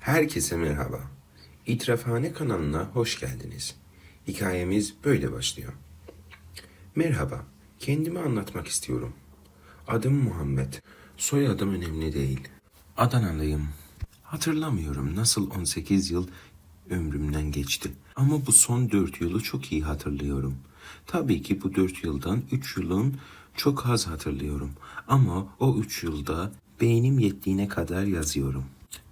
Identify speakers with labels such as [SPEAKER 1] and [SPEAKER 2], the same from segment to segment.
[SPEAKER 1] Herkese merhaba. İtirafhane kanalına hoş geldiniz. Hikayemiz böyle başlıyor. Merhaba, kendimi anlatmak istiyorum. Adım Muhammed. Soyadım önemli değil. Adanalıyım. Hatırlamıyorum nasıl 18 yıl ömrümden geçti. Ama bu son 4 yılı çok iyi hatırlıyorum. Tabii ki bu 4 yıldan 3 yılın çok az hatırlıyorum. Ama o 3 yılda beynim yettiğine kadar yazıyorum.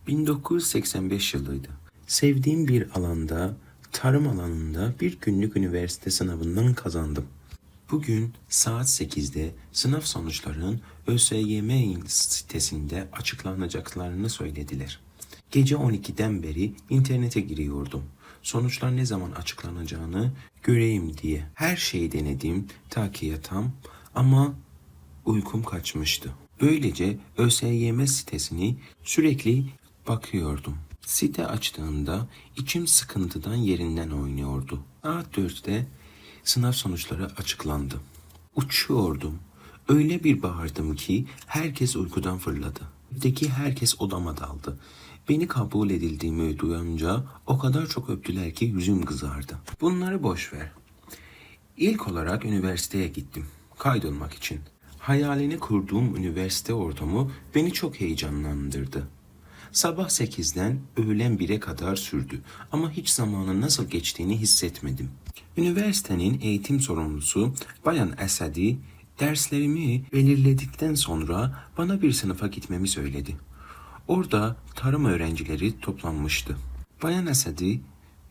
[SPEAKER 1] 1985 yılıydı. Sevdiğim bir alanda, tarım alanında bir günlük üniversite sınavından kazandım. Bugün saat 8'de sınav sonuçlarının ÖSYM sitesinde açıklanacaklarını söylediler. Gece 12'den beri internete giriyordum. Sonuçlar ne zaman açıklanacağını göreyim diye. Her şeyi denedim ta ki yatam ama uykum kaçmıştı. Böylece ÖSYM sitesini sürekli bakıyordum. Site açtığında içim sıkıntıdan yerinden oynuyordu. Saat 4'te sınav sonuçları açıklandı. Uçuyordum. Öyle bir bağırdım ki herkes uykudan fırladı. Evdeki herkes odama daldı. Beni kabul edildiğimi duyunca o kadar çok öptüler ki yüzüm kızardı. Bunları boş ver. İlk olarak üniversiteye gittim. Kaydolmak için. Hayalini kurduğum üniversite ortamı beni çok heyecanlandırdı. Sabah 8'den öğlen 1'e kadar sürdü ama hiç zamanın nasıl geçtiğini hissetmedim. Üniversitenin eğitim sorumlusu Bayan Esadi derslerimi belirledikten sonra bana bir sınıfa gitmemi söyledi. Orada tarım öğrencileri toplanmıştı. Bayan Esadi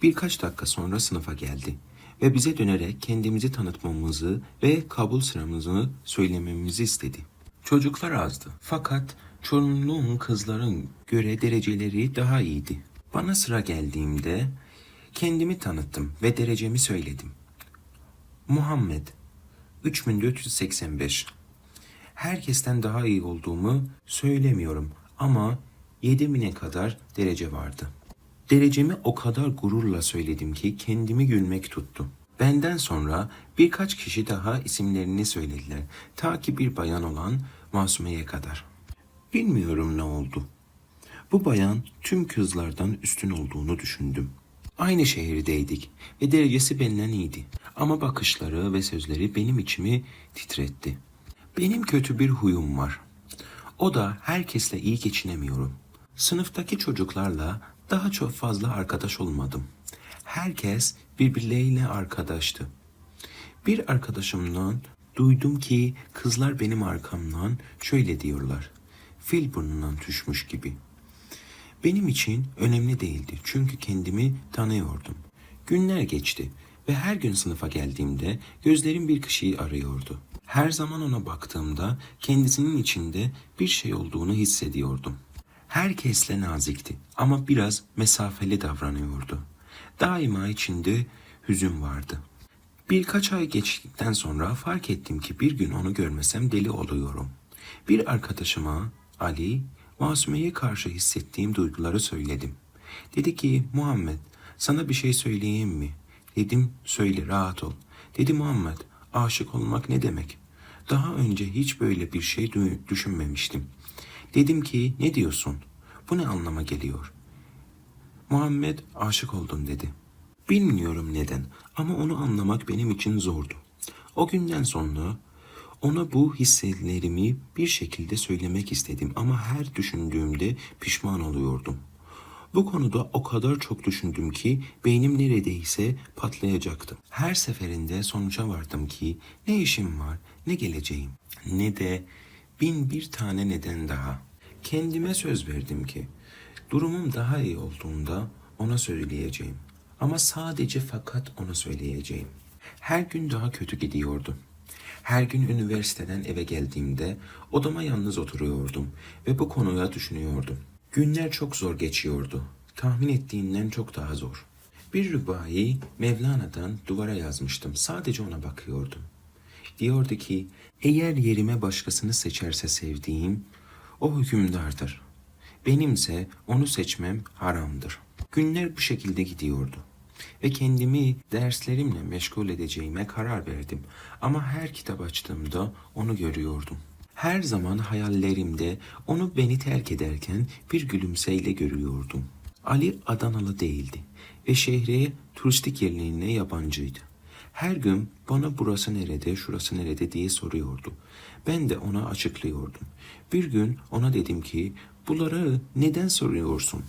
[SPEAKER 1] birkaç dakika sonra sınıfa geldi ve bize dönerek kendimizi tanıtmamızı ve kabul sıramızı söylememizi istedi. Çocuklar azdı fakat çoğunluğun kızların göre dereceleri daha iyiydi. Bana sıra geldiğimde kendimi tanıttım ve derecemi söyledim. Muhammed 3485 Herkesten daha iyi olduğumu söylemiyorum ama 7000'e kadar derece vardı. Derecemi o kadar gururla söyledim ki kendimi gülmek tuttu. Benden sonra birkaç kişi daha isimlerini söylediler. Ta ki bir bayan olan Masume'ye kadar. Bilmiyorum ne oldu. Bu bayan tüm kızlardan üstün olduğunu düşündüm. Aynı şehirdeydik ve derecesi benden iyiydi. Ama bakışları ve sözleri benim içimi titretti. Benim kötü bir huyum var. O da herkesle iyi geçinemiyorum. Sınıftaki çocuklarla daha çok fazla arkadaş olmadım. Herkes birbirleriyle arkadaştı. Bir arkadaşımdan duydum ki kızlar benim arkamdan şöyle diyorlar. Fil burnundan düşmüş gibi. Benim için önemli değildi çünkü kendimi tanıyordum. Günler geçti ve her gün sınıfa geldiğimde gözlerim bir kişiyi arıyordu. Her zaman ona baktığımda kendisinin içinde bir şey olduğunu hissediyordum. Herkesle nazikti ama biraz mesafeli davranıyordu. Daima içinde hüzün vardı. Birkaç ay geçtikten sonra fark ettim ki bir gün onu görmesem deli oluyorum. Bir arkadaşıma Ali, Masume'ye karşı hissettiğim duyguları söyledim. Dedi ki Muhammed sana bir şey söyleyeyim mi? Dedim söyle rahat ol. Dedi Muhammed aşık olmak ne demek? Daha önce hiç böyle bir şey düşünmemiştim. Dedim ki ne diyorsun? Bu ne anlama geliyor? Muhammed aşık oldum dedi. Bilmiyorum neden ama onu anlamak benim için zordu. O günden sonra ona bu hislerimi bir şekilde söylemek istedim ama her düşündüğümde pişman oluyordum. Bu konuda o kadar çok düşündüm ki beynim neredeyse patlayacaktı. Her seferinde sonuca vardım ki ne işim var, ne geleceğim, ne de bin bir tane neden daha. Kendime söz verdim ki durumum daha iyi olduğunda ona söyleyeceğim. Ama sadece fakat ona söyleyeceğim. Her gün daha kötü gidiyordu. Her gün üniversiteden eve geldiğimde odama yalnız oturuyordum ve bu konuya düşünüyordum. Günler çok zor geçiyordu. Tahmin ettiğinden çok daha zor. Bir rübayı Mevlana'dan duvara yazmıştım. Sadece ona bakıyordum. Diyordu ki, eğer yerime başkasını seçerse sevdiğim, o hükümdardır. Benimse onu seçmem haramdır. Günler bu şekilde gidiyordu. Ve kendimi derslerimle meşgul edeceğime karar verdim. Ama her kitap açtığımda onu görüyordum. Her zaman hayallerimde onu beni terk ederken bir gülümseyle görüyordum. Ali Adanalı değildi ve şehre turistik yerliğine yabancıydı. Her gün bana burası nerede, şurası nerede diye soruyordu. Ben de ona açıklıyordum. Bir gün ona dedim ki, bunları neden soruyorsun?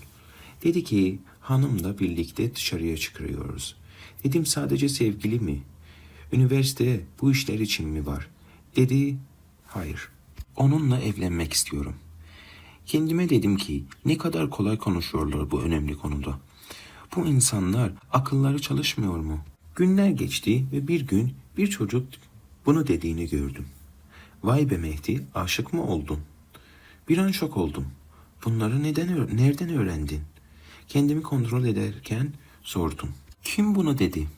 [SPEAKER 1] Dedi ki, hanımla birlikte dışarıya çıkıyoruz. Dedim sadece sevgili mi? Üniversite bu işler için mi var? Dedi, hayır. Onunla evlenmek istiyorum. Kendime dedim ki ne kadar kolay konuşuyorlar bu önemli konuda. Bu insanlar akılları çalışmıyor mu? Günler geçti ve bir gün bir çocuk bunu dediğini gördüm. Vay be Mehdi aşık mı oldun? Bir an şok oldum. Bunları neden nereden öğrendin? Kendimi kontrol ederken sordum. Kim bunu dedi?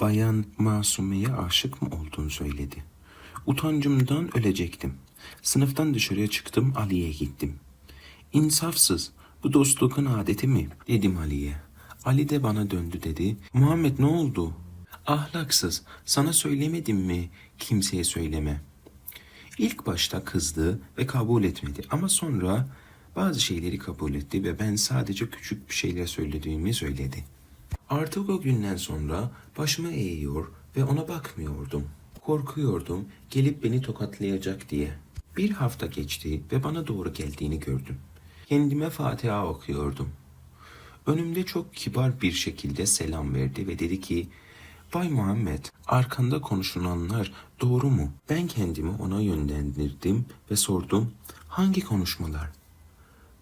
[SPEAKER 1] Bayan Masume'ye aşık mı olduğunu söyledi. Utancımdan ölecektim. Sınıftan dışarıya çıktım Ali'ye gittim. İnsafsız, bu dostluğun adeti mi? Dedim Ali'ye. Ali de bana döndü dedi. Muhammed ne oldu? Ahlaksız, sana söylemedim mi kimseye söyleme. İlk başta kızdı ve kabul etmedi ama sonra bazı şeyleri kabul etti ve ben sadece küçük bir şeyler söylediğimi söyledi. Artık o günden sonra başımı eğiyor ve ona bakmıyordum. Korkuyordum gelip beni tokatlayacak diye. Bir hafta geçti ve bana doğru geldiğini gördüm. Kendime Fatiha okuyordum. Önümde çok kibar bir şekilde selam verdi ve dedi ki Bay Muhammed, arkanda konuşulanlar doğru mu? Ben kendimi ona yönlendirdim ve sordum. Hangi konuşmalar?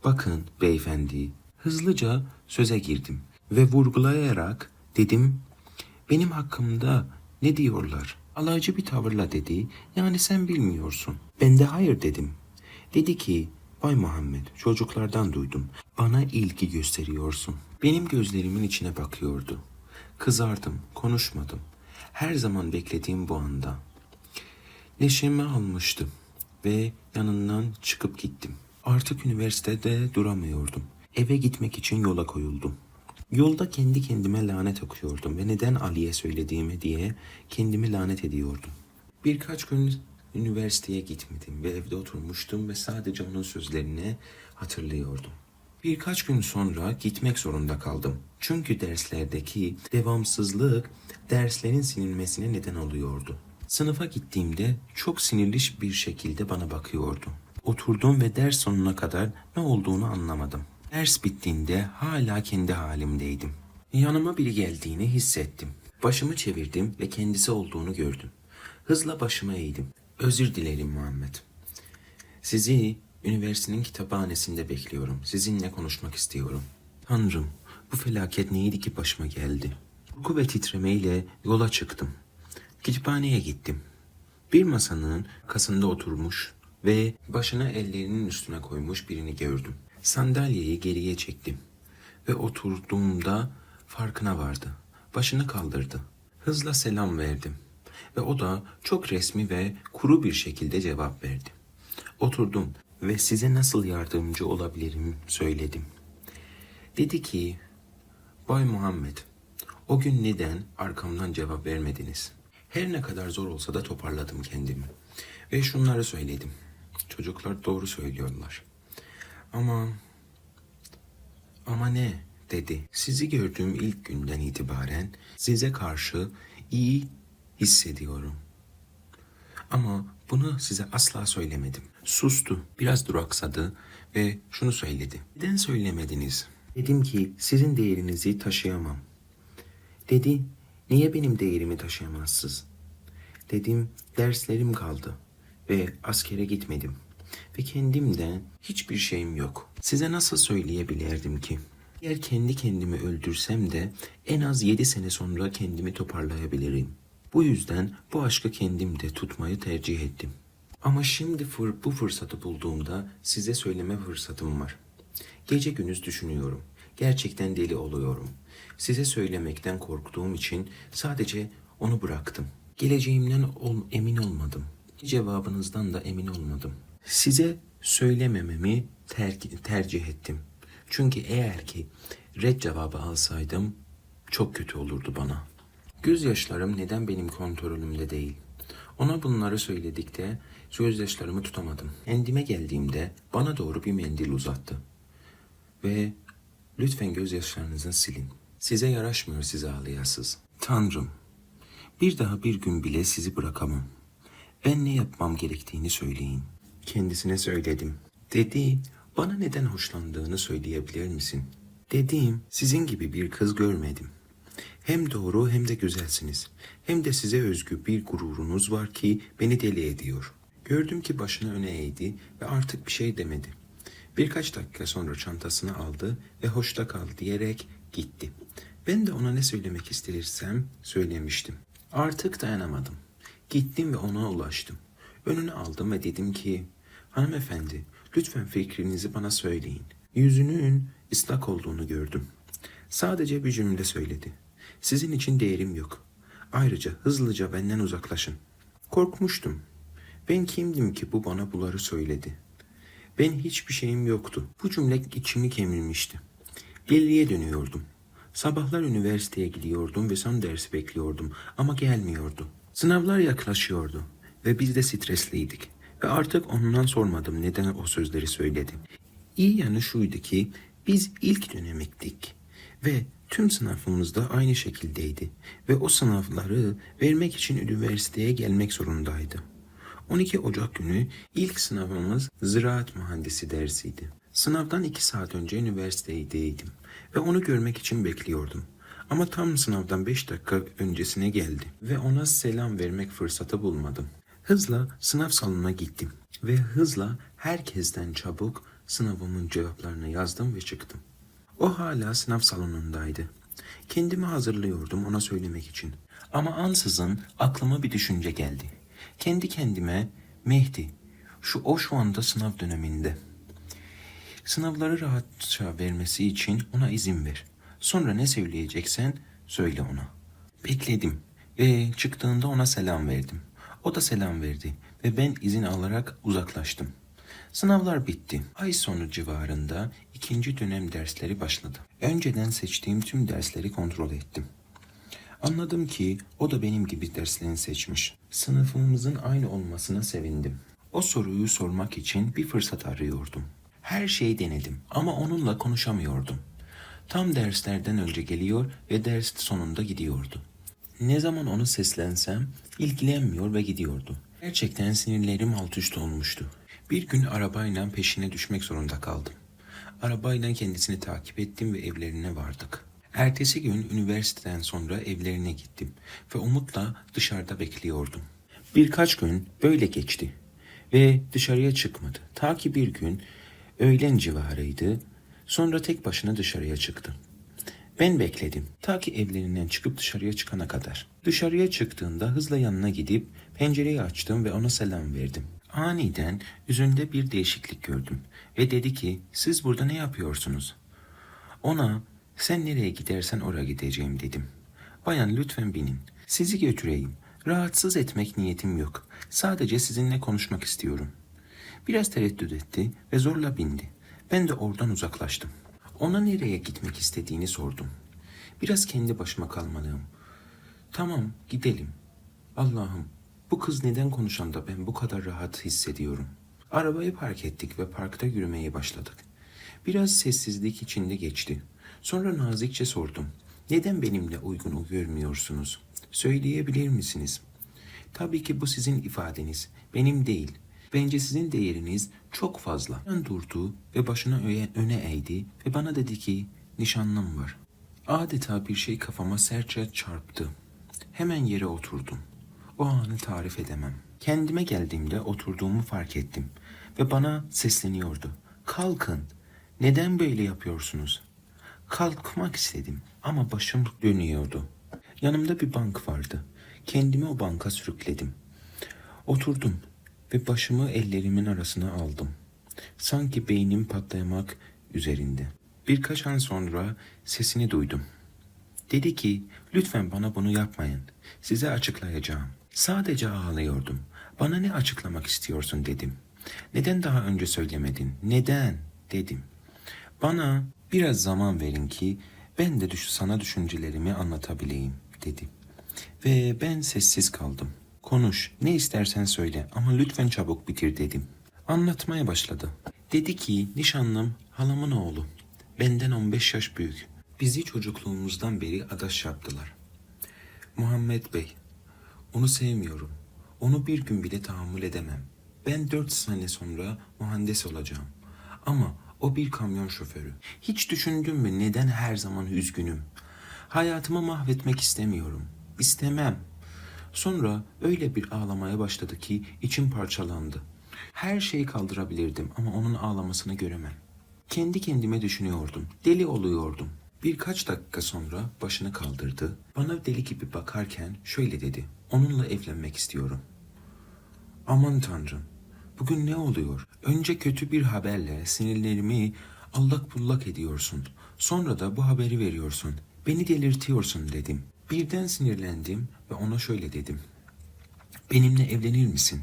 [SPEAKER 1] Bakın beyefendi, hızlıca söze girdim ve vurgulayarak dedim, benim hakkımda ne diyorlar? Alaycı bir tavırla dedi, yani sen bilmiyorsun. Ben de hayır dedim. Dedi ki, Bay Muhammed, çocuklardan duydum. Bana ilgi gösteriyorsun. Benim gözlerimin içine bakıyordu. Kızardım, konuşmadım. Her zaman beklediğim bu anda. Neşemi almıştım ve yanından çıkıp gittim. Artık üniversitede duramıyordum. Eve gitmek için yola koyuldum. Yolda kendi kendime lanet okuyordum ve neden Ali'ye söylediğimi diye kendimi lanet ediyordum. Birkaç gün üniversiteye gitmedim ve evde oturmuştum ve sadece onun sözlerini hatırlıyordum. Birkaç gün sonra gitmek zorunda kaldım. Çünkü derslerdeki devamsızlık derslerin sinilmesine neden oluyordu. Sınıfa gittiğimde çok sinirli bir şekilde bana bakıyordu. Oturdum ve ders sonuna kadar ne olduğunu anlamadım. Ders bittiğinde hala kendi halimdeydim. Yanıma biri geldiğini hissettim. Başımı çevirdim ve kendisi olduğunu gördüm. Hızla başıma eğdim. Özür dilerim Muhammed. Sizi üniversitenin kütüphanesinde bekliyorum. Sizinle konuşmak istiyorum. Tanrım, bu felaket neydi ki başıma geldi? Korku ve titremeyle yola çıktım. Kütüphaneye gittim. Bir masanın kasında oturmuş ve başını ellerinin üstüne koymuş birini gördüm. Sandalyeyi geriye çektim ve oturduğumda farkına vardı. Başını kaldırdı. Hızla selam verdim ve o da çok resmi ve kuru bir şekilde cevap verdi. Oturdum ve size nasıl yardımcı olabilirim söyledim. Dedi ki, Bay Muhammed, o gün neden arkamdan cevap vermediniz? Her ne kadar zor olsa da toparladım kendimi. Ve şunları söyledim. Çocuklar doğru söylüyorlar. Ama ama ne dedi. Sizi gördüğüm ilk günden itibaren size karşı iyi hissediyorum. Ama bunu size asla söylemedim. Sustu, biraz duraksadı ve şunu söyledi. Neden söylemediniz? Dedim ki sizin değerinizi taşıyamam. Dedi, niye benim değerimi taşıyamazsınız? Dedim, derslerim kaldı ve askere gitmedim. Ve kendimden hiçbir şeyim yok. Size nasıl söyleyebilirdim ki? Eğer kendi kendimi öldürsem de en az yedi sene sonra kendimi toparlayabilirim. Bu yüzden bu aşkı kendimde tutmayı tercih ettim. Ama şimdi fır, bu fırsatı bulduğumda size söyleme fırsatım var. Gece gündüz düşünüyorum. Gerçekten deli oluyorum. Size söylemekten korktuğum için sadece onu bıraktım. Geleceğimden ol- emin olmadım. Cevabınızdan da emin olmadım. Size söylemememi ter- tercih ettim. Çünkü eğer ki red cevabı alsaydım çok kötü olurdu bana. Gözyaşlarım neden benim kontrolümde değil? Ona bunları söyledikte gözyaşlarımı tutamadım. Kendime geldiğimde bana doğru bir mendil uzattı. Ve Lütfen gözyaşlarınızı silin. Size yaraşmıyor siz ağlayasız. Tanrım, bir daha bir gün bile sizi bırakamam. Ben ne yapmam gerektiğini söyleyin. Kendisine söyledim. Dedi, bana neden hoşlandığını söyleyebilir misin? Dediğim, sizin gibi bir kız görmedim. Hem doğru hem de güzelsiniz. Hem de size özgü bir gururunuz var ki beni deli ediyor. Gördüm ki başını öne eğdi ve artık bir şey demedi. Birkaç dakika sonra çantasını aldı ve hoşta kal diyerek gitti. Ben de ona ne söylemek istersem söylemiştim. Artık dayanamadım. Gittim ve ona ulaştım. Önüne aldım ve dedim ki, hanımefendi lütfen fikrinizi bana söyleyin. Yüzünün ıslak olduğunu gördüm. Sadece bir cümle söyledi. Sizin için değerim yok. Ayrıca hızlıca benden uzaklaşın. Korkmuştum. Ben kimdim ki bu bana bunları söyledi. Ben hiçbir şeyim yoktu. Bu cümle içimi kemirmişti. Deliliğe dönüyordum. Sabahlar üniversiteye gidiyordum ve son dersi bekliyordum ama gelmiyordu. Sınavlar yaklaşıyordu ve biz de stresliydik. Ve artık ondan sormadım neden o sözleri söyledi. İyi yanı şuydu ki biz ilk dönemektik ve tüm sınıfımızda aynı şekildeydi ve o sınavları vermek için üniversiteye gelmek zorundaydı. 12 Ocak günü ilk sınavımız ziraat mühendisi dersiydi. Sınavdan 2 saat önce üniversitedeydim ve onu görmek için bekliyordum. Ama tam sınavdan 5 dakika öncesine geldi ve ona selam vermek fırsatı bulmadım. Hızla sınav salonuna gittim ve hızla herkesten çabuk sınavımın cevaplarını yazdım ve çıktım. O hala sınav salonundaydı. Kendimi hazırlıyordum ona söylemek için. Ama ansızın aklıma bir düşünce geldi. Kendi kendime Mehdi, şu o şu anda sınav döneminde. Sınavları rahatça vermesi için ona izin ver. Sonra ne söyleyeceksen söyle ona. Bekledim ve çıktığında ona selam verdim. O da selam verdi ve ben izin alarak uzaklaştım. Sınavlar bitti. Ay sonu civarında ikinci dönem dersleri başladı. Önceden seçtiğim tüm dersleri kontrol ettim. Anladım ki o da benim gibi derslerini seçmiş. Sınıfımızın aynı olmasına sevindim. O soruyu sormak için bir fırsat arıyordum. Her şeyi denedim ama onunla konuşamıyordum. Tam derslerden önce geliyor ve ders sonunda gidiyordu. Ne zaman onu seslensem ilgilenmiyor ve gidiyordu. Gerçekten sinirlerim alt üst olmuştu. Bir gün arabayla peşine düşmek zorunda kaldım. Arabayla kendisini takip ettim ve evlerine vardık. Ertesi gün üniversiteden sonra evlerine gittim ve umutla dışarıda bekliyordum. Birkaç gün böyle geçti ve dışarıya çıkmadı. Ta ki bir gün öğlen civarıydı. Sonra tek başına dışarıya çıktı. Ben bekledim. Ta ki evlerinden çıkıp dışarıya çıkana kadar. Dışarıya çıktığında hızla yanına gidip pencereyi açtım ve ona selam verdim. Aniden yüzünde bir değişiklik gördüm ve dedi ki siz burada ne yapıyorsunuz? Ona sen nereye gidersen oraya gideceğim dedim. Bayan lütfen binin. Sizi götüreyim. Rahatsız etmek niyetim yok. Sadece sizinle konuşmak istiyorum. Biraz tereddüt etti ve zorla bindi. Ben de oradan uzaklaştım. Ona nereye gitmek istediğini sordum. Biraz kendi başıma kalmalıyım. Tamam, gidelim. Allah'ım, bu kız neden konuşan da ben bu kadar rahat hissediyorum. Arabayı park ettik ve parkta yürümeye başladık. Biraz sessizlik içinde geçti. Sonra nazikçe sordum. Neden benimle uygun görmüyorsunuz? Söyleyebilir misiniz? Tabii ki bu sizin ifadeniz, benim değil. Bence sizin değeriniz çok fazla. Ben durdu ve başını öne, eğdi ve bana dedi ki nişanlım var. Adeta bir şey kafama sertçe çarptı. Hemen yere oturdum. O anı tarif edemem. Kendime geldiğimde oturduğumu fark ettim ve bana sesleniyordu. Kalkın. Neden böyle yapıyorsunuz? Kalkmak istedim ama başım dönüyordu. Yanımda bir bank vardı. Kendimi o banka sürükledim. Oturdum ve başımı ellerimin arasına aldım. Sanki beynim patlamak üzerinde. Birkaç an sonra sesini duydum. Dedi ki, lütfen bana bunu yapmayın. Size açıklayacağım. Sadece ağlıyordum. Bana ne açıklamak istiyorsun dedim. Neden daha önce söylemedin? Neden? dedim. Bana biraz zaman verin ki ben de düş sana düşüncelerimi anlatabileyim dedi. Ve ben sessiz kaldım. Konuş, ne istersen söyle ama lütfen çabuk bitir dedim. Anlatmaya başladı. Dedi ki nişanlım halamın oğlu Benden 15 yaş büyük. Bizi çocukluğumuzdan beri adaş yaptılar. Muhammed Bey, onu sevmiyorum. Onu bir gün bile tahammül edemem. Ben dört sene sonra mühendis olacağım. Ama o bir kamyon şoförü. Hiç düşündün mü neden her zaman üzgünüm? Hayatımı mahvetmek istemiyorum. İstemem. Sonra öyle bir ağlamaya başladı ki içim parçalandı. Her şeyi kaldırabilirdim ama onun ağlamasını göremem. Kendi kendime düşünüyordum. Deli oluyordum. Birkaç dakika sonra başını kaldırdı. Bana deli gibi bakarken şöyle dedi. Onunla evlenmek istiyorum. Aman tanrım. Bugün ne oluyor? Önce kötü bir haberle sinirlerimi allak bullak ediyorsun. Sonra da bu haberi veriyorsun. Beni delirtiyorsun dedim. Birden sinirlendim ve ona şöyle dedim. Benimle evlenir misin?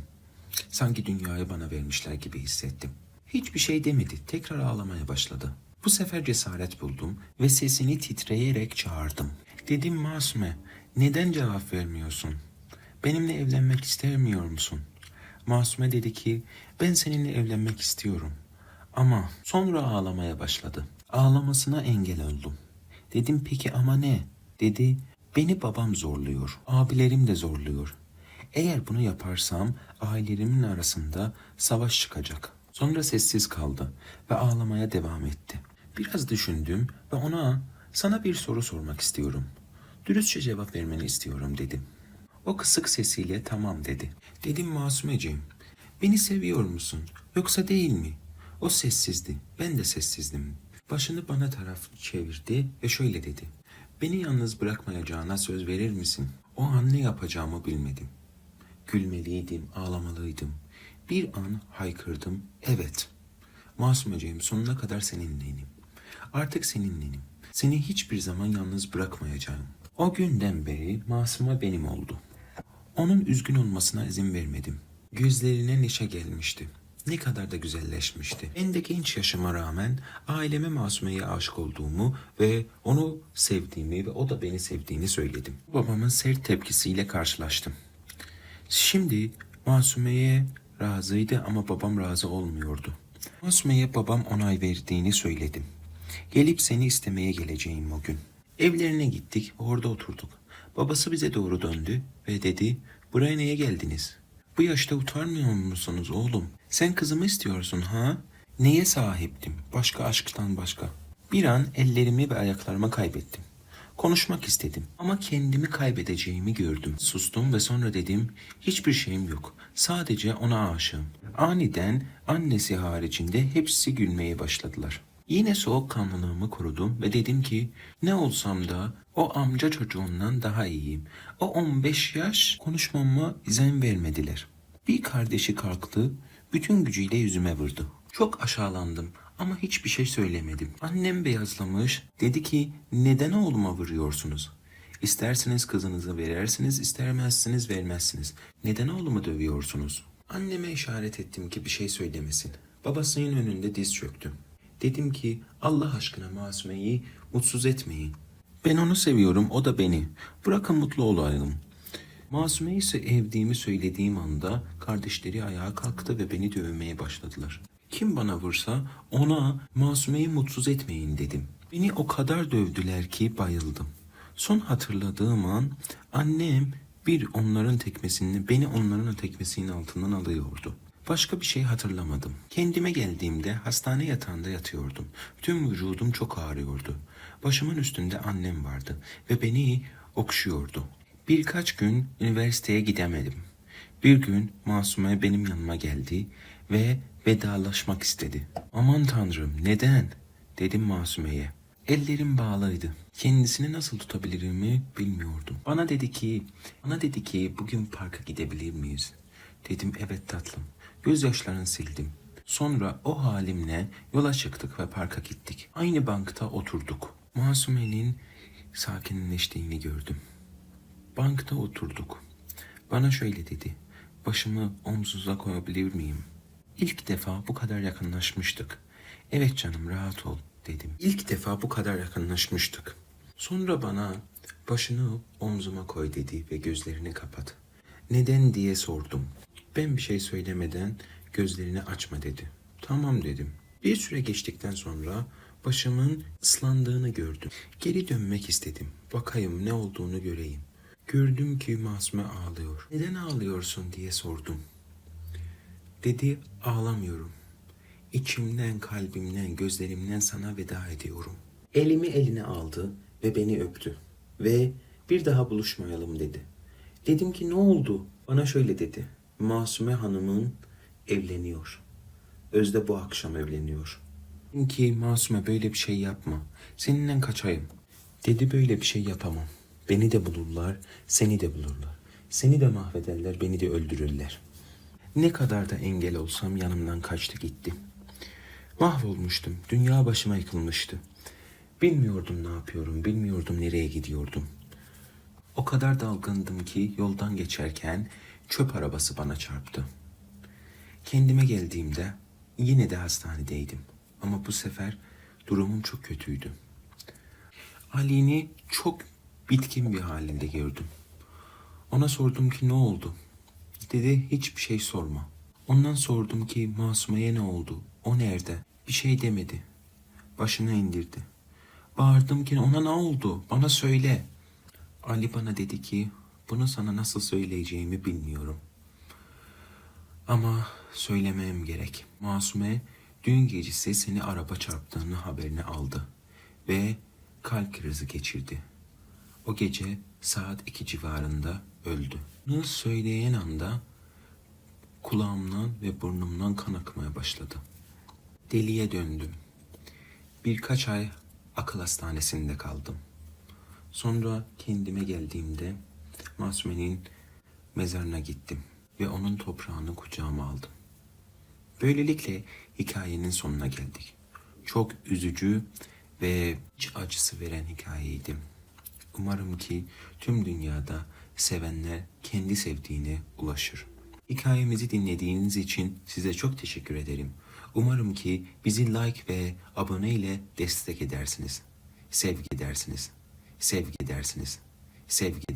[SPEAKER 1] Sanki dünyayı bana vermişler gibi hissettim. Hiçbir şey demedi. Tekrar ağlamaya başladı. Bu sefer cesaret buldum ve sesini titreyerek çağırdım. Dedim Masume, neden cevap vermiyorsun? Benimle evlenmek istemiyor musun? Masume dedi ki, ben seninle evlenmek istiyorum. Ama sonra ağlamaya başladı. Ağlamasına engel oldum. Dedim peki ama ne? Dedi, beni babam zorluyor, abilerim de zorluyor. Eğer bunu yaparsam ailelerimin arasında savaş çıkacak. Sonra sessiz kaldı ve ağlamaya devam etti. Biraz düşündüm ve ona sana bir soru sormak istiyorum. Dürüstçe cevap vermeni istiyorum dedim. O kısık sesiyle tamam dedi. Dedim Masumeciğim, beni seviyor musun yoksa değil mi? O sessizdi, ben de sessizdim. Başını bana taraf çevirdi ve şöyle dedi. Beni yalnız bırakmayacağına söz verir misin? O an ne yapacağımı bilmedim. Gülmeliydim, ağlamalıydım. Bir an haykırdım, evet. Masumeciğim sonuna kadar seninleyim. Artık seninleyim. Seni hiçbir zaman yalnız bırakmayacağım. O günden beri Masuma benim oldu. Onun üzgün olmasına izin vermedim. Gözlerine neşe gelmişti. Ne kadar da güzelleşmişti. Ben de genç yaşıma rağmen aileme Masume'ye aşık olduğumu ve onu sevdiğimi ve o da beni sevdiğini söyledim. Babamın sert tepkisiyle karşılaştım. Şimdi Masume'ye razıydı ama babam razı olmuyordu. Masume'ye babam onay verdiğini söyledim. Gelip seni istemeye geleceğim o gün. Evlerine gittik, orada oturduk. Babası bize doğru döndü ve dedi, buraya niye geldiniz? Bu yaşta utanmıyor musunuz oğlum? Sen kızımı istiyorsun ha? Neye sahiptim? Başka aşktan başka. Bir an ellerimi ve ayaklarımı kaybettim. Konuşmak istedim ama kendimi kaybedeceğimi gördüm. Sustum ve sonra dedim hiçbir şeyim yok. Sadece ona aşığım. Aniden annesi haricinde hepsi gülmeye başladılar. Yine soğukkanlılığımı korudum ve dedim ki ne olsam da o amca çocuğundan daha iyiyim. O 15 yaş konuşmama izin vermediler. Bir kardeşi kalktı, bütün gücüyle yüzüme vurdu. Çok aşağılandım ama hiçbir şey söylemedim. Annem beyazlamış, dedi ki neden oğluma vuruyorsunuz? İsterseniz kızınızı verersiniz, istermezsiniz vermezsiniz. Neden oğlumu dövüyorsunuz? Anneme işaret ettim ki bir şey söylemesin. Babasının önünde diz çöktüm. Dedim ki Allah aşkına Masume'yi mutsuz etmeyin. Ben onu seviyorum, o da beni. Bırakın mutlu olayım. Masume'yi sevdiğimi söylediğim anda kardeşleri ayağa kalktı ve beni dövmeye başladılar. Kim bana vursa ona Masume'yi mutsuz etmeyin dedim. Beni o kadar dövdüler ki bayıldım. Son hatırladığım an annem bir onların tekmesini, beni onların tekmesinin altından alıyordu. Başka bir şey hatırlamadım. Kendime geldiğimde hastane yatağında yatıyordum. Tüm vücudum çok ağrıyordu. Başımın üstünde annem vardı ve beni okşuyordu. Birkaç gün üniversiteye gidemedim. Bir gün Masume benim yanıma geldi ve vedalaşmak istedi. Aman tanrım neden? Dedim Masume'ye. Ellerim bağlıydı. Kendisini nasıl tutabilirimi bilmiyordum. Bana dedi ki, bana dedi ki bugün parka gidebilir miyiz? Dedim evet tatlım. Gözyaşlarını sildim. Sonra o halimle yola çıktık ve parka gittik. Aynı bankta oturduk. Masume'nin sakinleştiğini gördüm. Bankta oturduk. Bana şöyle dedi. Başımı omzuza koyabilir miyim? İlk defa bu kadar yakınlaşmıştık. Evet canım rahat ol dedim. İlk defa bu kadar yakınlaşmıştık. Sonra bana başını omzuma koy dedi ve gözlerini kapat. Neden diye sordum. Ben bir şey söylemeden gözlerini açma dedi. Tamam dedim. Bir süre geçtikten sonra Başımın ıslandığını gördüm. Geri dönmek istedim. Bakayım ne olduğunu göreyim. Gördüm ki Masume ağlıyor. Neden ağlıyorsun diye sordum. Dedi ağlamıyorum. İçimden, kalbimden, gözlerimden sana veda ediyorum. Elimi eline aldı ve beni öptü. Ve bir daha buluşmayalım dedi. Dedim ki ne oldu? Bana şöyle dedi. Masume Hanım'ın evleniyor. Özde bu akşam evleniyor. Dedim ki Masume böyle bir şey yapma. Seninle kaçayım. Dedi böyle bir şey yapamam. Beni de bulurlar, seni de bulurlar. Seni de mahvederler, beni de öldürürler. Ne kadar da engel olsam yanımdan kaçtı gitti. Mahvolmuştum. Dünya başıma yıkılmıştı. Bilmiyordum ne yapıyorum, bilmiyordum nereye gidiyordum. O kadar dalgındım ki yoldan geçerken çöp arabası bana çarptı. Kendime geldiğimde yine de hastanedeydim. Ama bu sefer durumum çok kötüydü. Ali'ni çok bitkin bir halinde gördüm. Ona sordum ki ne oldu? Dedi hiçbir şey sorma. Ondan sordum ki Masume'ye ne oldu? O nerede? Bir şey demedi. Başını indirdi. Bağırdım ki ona ne oldu? Bana söyle. Ali bana dedi ki bunu sana nasıl söyleyeceğimi bilmiyorum. Ama söylemem gerek. Masume dün gecesi seni araba çarptığını haberini aldı ve kalp krizi geçirdi. O gece saat iki civarında öldü. Bunu söyleyen anda kulağımdan ve burnumdan kan akmaya başladı. Deliye döndüm. Birkaç ay akıl hastanesinde kaldım. Sonra kendime geldiğimde Masume'nin mezarına gittim ve onun toprağını kucağıma aldım. Böylelikle hikayenin sonuna geldik. Çok üzücü ve acısı veren hikayeydi. Umarım ki tüm dünyada sevenler kendi sevdiğine ulaşır. Hikayemizi dinlediğiniz için size çok teşekkür ederim. Umarım ki bizi like ve abone ile destek edersiniz. Sevgi edersiniz. Sevgi edersiniz. Sevgi